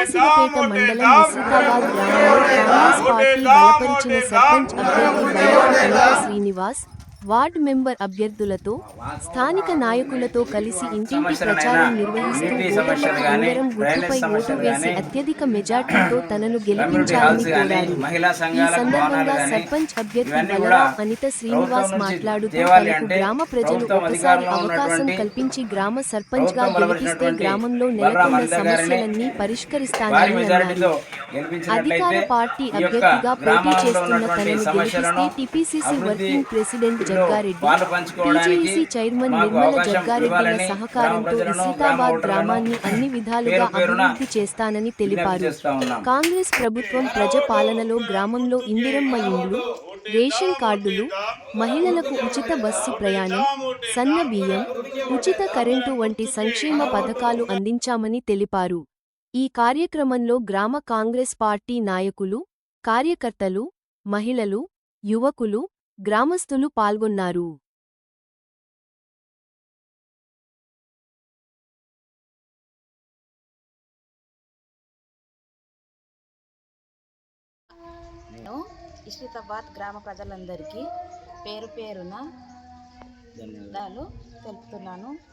రామాయంపేట మండలం ముసితాబాద్ గ్రామంలో కాంగ్రెస్ పార్టీ బలపరిచిన సర్పంచ్ అభ్యర్థి శ్రీనివాస్ వార్డ్ మెంబర్ అభ్యర్థులతో స్థానిక నాయకులతో కలిసి ఇంటింటి ప్రచారం నిర్వహిస్తూ అందరం గుర్తుపై ఓటు వేసి అత్యధిక మెజార్టీతో తనను గెలిపించాలని కోరారు ఈ సందర్భంగా సర్పంచ్ అభ్యర్థి బలరాం అనిత శ్రీనివాస్ మాట్లాడుతూ తనకు గ్రామ ప్రజలు ఒకసారి అవకాశం కల్పించి గ్రామ సర్పంచ్గా గెలిపిస్తే గ్రామంలో నెలకొన్న సమస్యలన్నీ పరిష్కరిస్తానని అన్నారు. అధికార పార్టీ అభ్యర్థిగా పోటీ చేస్తున్న తనను గెలిపిస్తే TPCC working president Jagga Reddy TJEC chairman Nirmala జగ్గారెడ్డిల సహకారంతో ఇసితాబాద్ గ్రామాన్ని అన్ని విధాలుగా అభివృద్ధి చేస్తానని తెలిపారు. కాంగ్రెస్ ప్రభుత్వం ప్రజపాలనలో గ్రామంలో ఇందిరమ్మ ఇండ్లు రేషన్ కార్డులు మహిళలకు ఉచిత బస్సు ప్రయాణం సన్న బియ్యం ఉచిత కరెంటు వంటి సంక్షేమ పథకాలు అందించామని తెలిపారు. ఈ కార్యక్రమంలో గ్రామ కాంగ్రెస్ పార్టీ నాయకులు కార్యకర్తలు మహిళలు యువకులు గ్రామస్తులు పాల్గొన్నారు. నేను ఇష్టితాబాద్ గ్రామ ప్రజలందరికీ పేరు పేరున ధన్యవాదాలు. తెలుపుతున్నాను.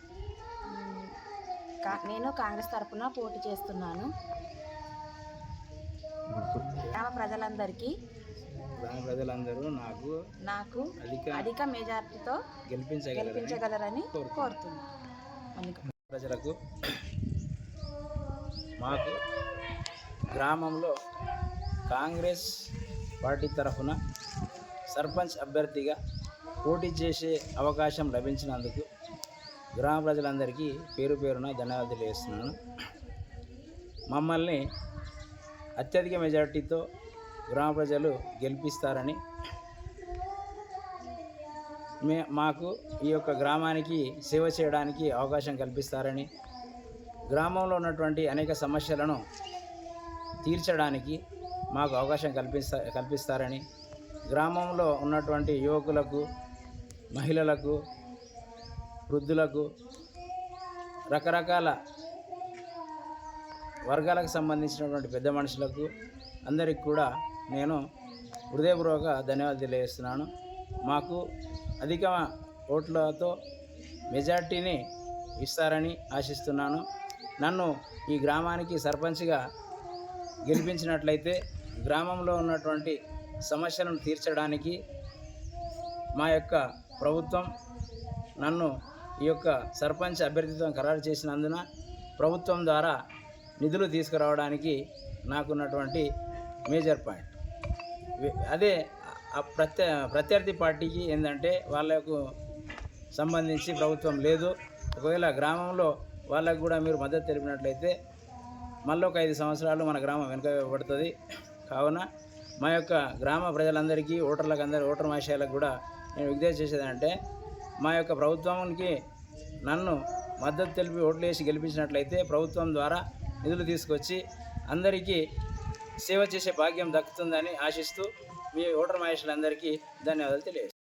నేను కాంగ్రెస్ తరపున పోటీ చేస్తున్నాను గ్రామ ప్రజలందరికీ గ్రామ ప్రజలందరూ నాకు నాకు అధిక మెజార్టీతో గెలిపించగలరని కోరుతున్నాను. ప్రజలకు మాకు గ్రామంలో కాంగ్రెస్ పార్టీ తరఫున సర్పంచ్ అభ్యర్థిగా పోటీ చేసే అవకాశం లభించినందుకు గ్రామ ప్రజలందరికీ పేరు పేరున ధన్యవాదాలు తెలియజేస్తున్నాను మమ్మల్ని అత్యధిక మెజారిటీతో గ్రామ ప్రజలు గెలిపిస్తారని మే మాకు ఈ యొక్క గ్రామానికి సేవ చేయడానికి అవకాశం కల్పిస్తారని గ్రామంలో ఉన్నటువంటి అనేక సమస్యలను తీర్చడానికి మాకు అవకాశం కల్పిస్తా కల్పిస్తారని గ్రామంలో ఉన్నటువంటి యువకులకు మహిళలకు వృద్ధులకు రకరకాల వర్గాలకు సంబంధించినటువంటి పెద్ద మనుషులకు అందరికి కూడా నేను హృదయపూర్వక ధన్యవాదాలు తెలియజేస్తున్నాను. మాకు అధిక ఓట్లతో మెజార్టీని ఇస్తారని ఆశిస్తున్నాను. నన్ను ఈ గ్రామానికి సర్పంచ్గా గెలిపించినట్లయితే గ్రామంలో ఉన్నటువంటి సమస్యలను తీర్చడానికి మా యొక్క ప్రభుత్వం నన్ను ఈ యొక్క సర్పంచ్ అభ్యర్థిత్వం ఖరారు చేసినందున ప్రభుత్వం ద్వారా నిధులు తీసుకురావడానికి నాకున్నటువంటి మేజర్ పాయింట్. అదే ప్రత్య ప్రత్యర్థి పార్టీకి ఏంటంటే వాళ్ళకు సంబంధించి ప్రభుత్వం లేదు. ఒకవేళ గ్రామంలో వాళ్ళకు కూడా మీరు మద్దతు తెలిపినట్లయితే మళ్ళీ ఒక ఐదు సంవత్సరాలు మన గ్రామం వెనుకబడుతుంది కావున మా యొక్క గ్రామ ప్రజలందరికీ ఓటర్లకు అందరి ఓటర్ మహాశయాలకు కూడా నేను విజ్ఞప్తి చేసేదంటే మా యొక్క ప్రభుత్వానికి నన్ను మద్దతు తెలిపి ఓట్లేసి గెలిపించినట్లయితే ప్రభుత్వం ద్వారా నిధులు తీసుకొచ్చి అందరికీ సేవ చేసే భాగ్యం దక్కుతుందని ఆశిస్తూ మీ ఓటర్ మహేష్లందరికీ ధన్యవాదాలు తెలియజేస్తాను